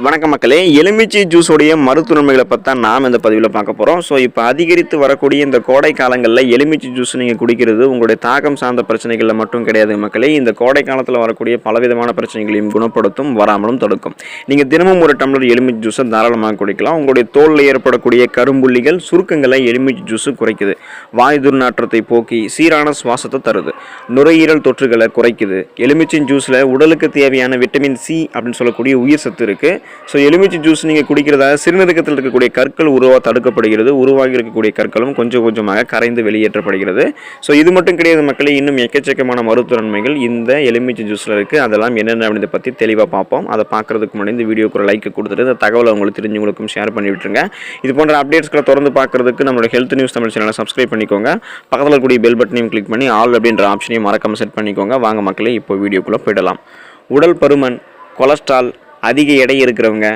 வணக்கம் மக்களே எலுமிச்சை ஜூஸோடைய மருத்துவன்மைகளை பற்றி தான் நாம் இந்த பதிவில் பார்க்க போகிறோம் ஸோ இப்போ அதிகரித்து வரக்கூடிய இந்த கோடை காலங்களில் எலுமிச்சை ஜூஸ் நீங்கள் குடிக்கிறது உங்களுடைய தாகம் சார்ந்த பிரச்சனைகளில் மட்டும் கிடையாது மக்களே. இந்த கோடை காலத்தில் வரக்கூடிய பலவிதமான பிரச்சனைகளையும் குணப்படுத்தும் வராமலும் தடுக்கும். நீங்கள் தினமும் ஒரு டம்ளர் எலுமிச்சை ஜூஸை தாராளமாக குடிக்கலாம். உங்களுடைய தோலில் ஏற்படக்கூடிய கரும்புள்ளிகள் சுருக்கங்களை எலுமிச்சை ஜூஸு குறைக்குது. வாய் துர்நாற்றத்தை போக்கி சீரான சுவாசத்தை தருது. நுரையீரல் தொற்றுகளை குறைக்குது. எலுமிச்சை ஜூஸில் உடலுக்கு தேவையான விட்டமின் சி அப்படின்னு சொல்லக்கூடிய உயிர் சத்து இருக்குது ஸோ எலுமிச்சை ஜூஸ் நீங்கள் குடிக்கிறதால சிறுநீரகத்தில் இருக்கக்கூடிய கற்கள் உருவா தடுக்கப்படுகிறது. உருவாகி இருக்கக்கூடிய கற்களும் கொஞ்சம் கொஞ்சமாக கரைந்து வெளியேற்றப்படுகிறது. ஸோ இது மட்டும் கிடையாது மக்களே இன்னும் எக்கச்சக்கமான மருத்துவ நன்மைகள் இந்த எலுமிச்சை ஜூஸில் இருக்குது அதெல்லாம் என்னென்ன அப்படின்றத பற்றி தெளிவாக பார்ப்போம். அதை பார்க்குறதுக்கு முன்னாடி இந்த வீடியோக்கு ஒரு லைக் கொடுத்துட்டு இந்த தகவலை உங்களுக்கு தெரிஞ்சவங்களுக்கும் ஷேர் பண்ணி விட்டுருங்க. இது போன்ற அப்டேட்ஸ்களை தொடர்ந்து பார்க்குறதுக்கு நம்மளோட ஹெல்த் நியூஸ் தமிழ் சேனலை சப்ஸ்கிரைப் பண்ணிக்கோங்க. பக்கத்தில் இருக்கக்கூடிய பெல் பட்டனையும் கிளிக் பண்ணி ஆல் அப்படின்ற ஆப்ஷனையும் மறக்காமல் செட் பண்ணிக்கோங்க. வாங்க மக்களே இப்போ வீடியோக்குள்ளே போயிடலாம். உடல் பருமன் கொலஸ்ட்ரால் அதிக எடை இருக்கிறவங்க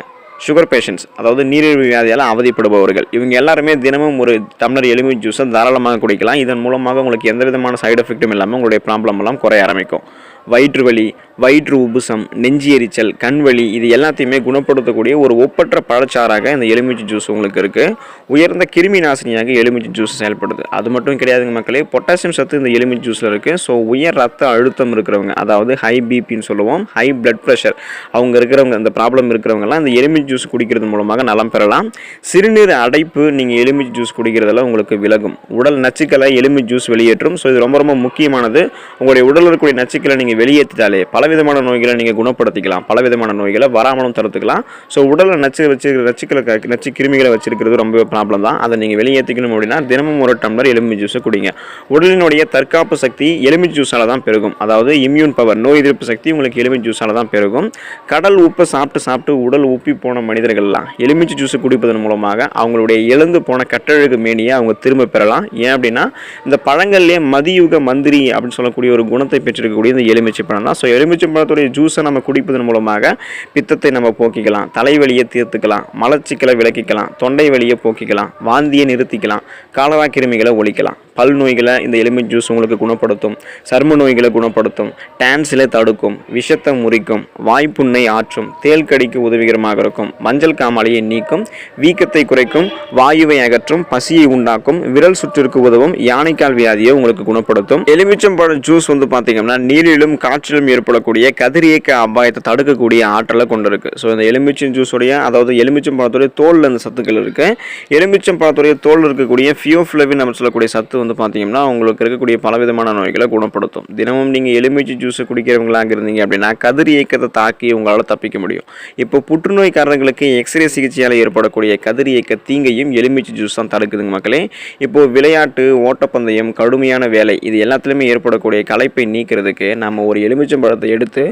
சுகர் பேஷண்ட்ஸ் அதாவது நீரிழிவு வியாதியால் அவதிப்படுபவர்கள். இவங்க எல்லாருமே தினமும் ஒரு டம்ளர் எலுமி ஜூஸை தாராளமாக குடிக்கலாம். இதன் மூலமாக உங்களுக்கு எந்த விதமான சைடு எஃபெக்ட்டும் இல்லாமல் உங்களுடைய ப்ராப்ளம் எல்லாம் குறைய ஆரம்பிக்கும். வயிற்று வலி வயிற்று உபுசம் நெஞ்சு எரிச்சல் கண் வலி இது எல்லாத்தையுமே குணப்படுத்தக்கூடிய ஒரு ஒப்பற்ற பழச்சாராக இந்த எலுமிச்சை ஜூஸ் உங்களுக்கு இருக்குது உயர்ந்த கிருமி நாசினியாக எலுமிச்சை ஜூஸ் செயல்படுது. அது மட்டும் கிடையாதுங்க மக்களே பொட்டாசியம் சத்து இந்த எலுமிச்சை ஜூஸில் இருக்குது ஸோ உயர் ரத்த அழுத்தம் இருக்கிறவங்க அதாவது ஹை பிபின்னு சொல்லுவோம் ஹை பிளட் ப்ரெஷர் அவங்க இருக்கிறவங்க அந்த ப்ராப்ளம் இருக்கிறவங்கலாம் இந்த எலுமிச்சை ஜூஸ் குடிக்கிறது மூலமாக நலம் பெறலாம். சிறுநீர் அடைப்பு நீங்கள் எலுமிச்சை ஜூஸ் குடிக்கிறதால உங்களுக்கு விலகும். உடல் நச்சுக்களை எலுமிச்சை ஜூஸ் வெளியேற்றும். ஸோ இது ரொம்ப ரொம்ப முக்கியமானது. உங்களுடைய உடலில் இருக்கக்கூடிய நச்சுக்களை நீங்கள் வெளியேற்றிட்டாலே பலவிதமான நோய்களை நீங்கள் குணப்படுத்திக்கலாம். பலவிதமான நோய்களை வராமலும் தடுத்துக்கலாம். ஸோ உடலில் நச்சு வச்சு நச்சுக்களை க- நச்சு கிருமிகளை வச்சிருக்கிறது ரொம்ப ப்ராப்ளம் தான். அதை நீங்கள் வெளியேற்றிக்கணும் அப்படின்னா தினமும் ஒரு டம்ளர் எலுமிச்சை ஜூஸை குடிங்க. உடலினுடைய தற்காப்பு சக்தி எலுமிச்சை ஜூஸால் தான் பெருகும். அதாவது இம்யூன் பவர் நோய் எதிர்ப்பு சக்தி உங்களுக்கு எலுமிச்சை ஜூஸால் தான் பெருகும். கடல் உப்பை சாப்பிட்டு சாப்பிட்டு உடல் உப்பி போன மனிதர்கள்லாம் எலுமிச்சை ஜூஸை குடிப்பதன் மூலமாக அவங்களுடைய எழுந்து போன கட்டழகு மேனியை அவங்க திரும்ப பெறலாம். ஏன் அப்படின்னா இந்த பழங்கள்லேயே மதியுக மந்திரி அப்படின்னு சொல்லக்கூடிய ஒரு குணத்தை பெற்றிருக்கக்கூடிய இந்த எலுமிச்சை பழம் தான் ஸோ எலுமிச்சை பழத்துடைய ஜூஸை நம்ம குடிப்பதன் மூலமாக பித்தத்தை நம்ம போக்கிக்கலாம். தலைவலியை தீர்த்துக்கலாம். மலச்சிக்கலை விளக்கிக்கலாம். தொண்டை வலியை போக்கிக்கலாம். வாந்தியை நிறுத்திக்கலாம். காலரா கிருமிகளை ஒழிக்கலாம். பல் நோய்களை இந்த எலுமிச்சை ஜூஸ் உங்களுக்கு குணப்படுத்தும். சர்ம நோய்களை குணப்படுத்தும். டான்ஸில் தடுக்கும். விஷத்தை முறிக்கும். வாய்ப்புண்ணை ஆற்றும். தேல் கடிக்கு உதவிகரமாக இருக்கும். மஞ்சள் காமாலையை நீக்கும். வீக்கத்தை குறைக்கும். வாயுவை அகற்றும். பசியை உண்டாக்கும். விரல் சுற்றிற்கு உதவும். யானைக்கால் வியாதியை உங்களுக்கு குணப்படுத்தும். எலுமிச்சம்பழம் ஜூஸ் வந்து பார்த்தீங்கன்னா நீரிலும் காற்றிலும் ஏற்படக்கூடிய கதிரியக்க அபாயத்தை தடுக்கக்கூடிய ஆற்றலை கொண்டிருக்கு. ஸோ இந்த எலுமிச்சம் ஜூஸுடைய அதாவது எலுமிச்சம் பழத்துடைய தோலில் அந்த சத்துக்கள் இருக்குது எலுமிச்சம் பழத்துடைய தோல் இருக்கக்கூடிய ஃபியோஃப்ளவின் நம்ம சொல்லக்கூடிய சத்து வந்து பார்த்தீங்கன்னா உங்களுக்கு இருக்கக்கூடிய பலவிதமான நோய்களை குணப்படுத்தும். தினமும் நீங்கள் எலுமிச்சை ஜூஸை குடிக்கிறவங்களாக இருந்தீங்க அப்படின்னா கதிர் இயக்கத்தை தாக்கி உங்களால் தப்பிக்க முடியும். இப்போ புற்றுநோய்க்காரர்களுக்கு எக்ஸ்ரே சிகிச்சையால் ஏற்படக்கூடிய கதிர் இயக்க தீங்கையும் எலுமிச்சை ஜூஸ் தான் தடுக்குதுங்க மக்களே. இப்போது விளையாட்டு ஓட்டப்பந்தயம் கடுமையான வேலை இது எல்லாத்துலேயுமே ஏற்படக்கூடிய களைப்பை நீக்கிறதுக்கு நம்ம ஒரு எலுமிச்சம்பழத்தை எடுத்து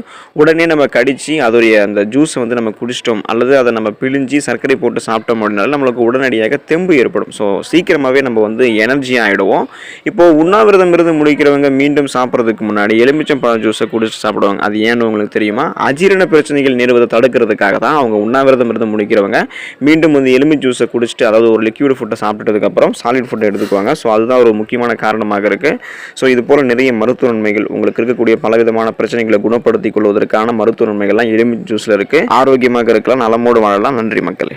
உடனே நம்ம கடித்து அதோடைய அந்த ஜூஸை வந்து நம்ம குடிச்சிட்டோம். அல்லது அதை நம்ம பிழிஞ்சு சர்க்கரை போட்டு சாப்பிட்டோம் அப்படின்னாலும் நம்மளுக்கு உடனடியாக தெம்பு ஏற்படும். ஸோ சீக்கிரமாகவே நம்ம வந்து எனர்ஜியாக ஆகிடுவோம் இப்போது உண்ணாவிரதம் இருந்து முடிக்கிறவங்க மீண்டும் சாப்பிட்றதுக்கு முன்னாடி எலுமிச்சம் பழம் ஜூஸை குடிச்சு சாப்பிடுவாங்க. அது ஏன்னு உங்களுக்கு தெரியுமா? அஜீரண பிரச்சனைகள் நிறுவதை தடுக்கிறதுக்காக தான் அவங்க உண்ணாவிரதம் இருந்து முடிக்கிறவங்க மீண்டும் வந்து எலுமிச்சை ஜூஸை குடிச்சிட்டு அதாவது ஒரு லிக்யூட் ஃபுட்டை சாப்பிட்டதுக்கப்புறம் சாலிட் ஃபுட்டை எடுத்துக்குவாங்க. ஸோ அதுதான் ஒரு முக்கியமான காரணமாக இருக்குது ஸோ இது போல் நிறைய மருத்துவ நன்மைகள் உங்களுக்கு இருக்கக்கூடிய பலவிதமான பிரச்சனைகளை குணப்படுத்திக் கொள்வதற்கான மருத்துவ நன்மைகள்லாம் எலுமிச்சை ஜூஸில் இருக்குது ஆரோக்கியமாக இருக்கலாம் நலமோடு வாழலாம். நன்றி மக்களே.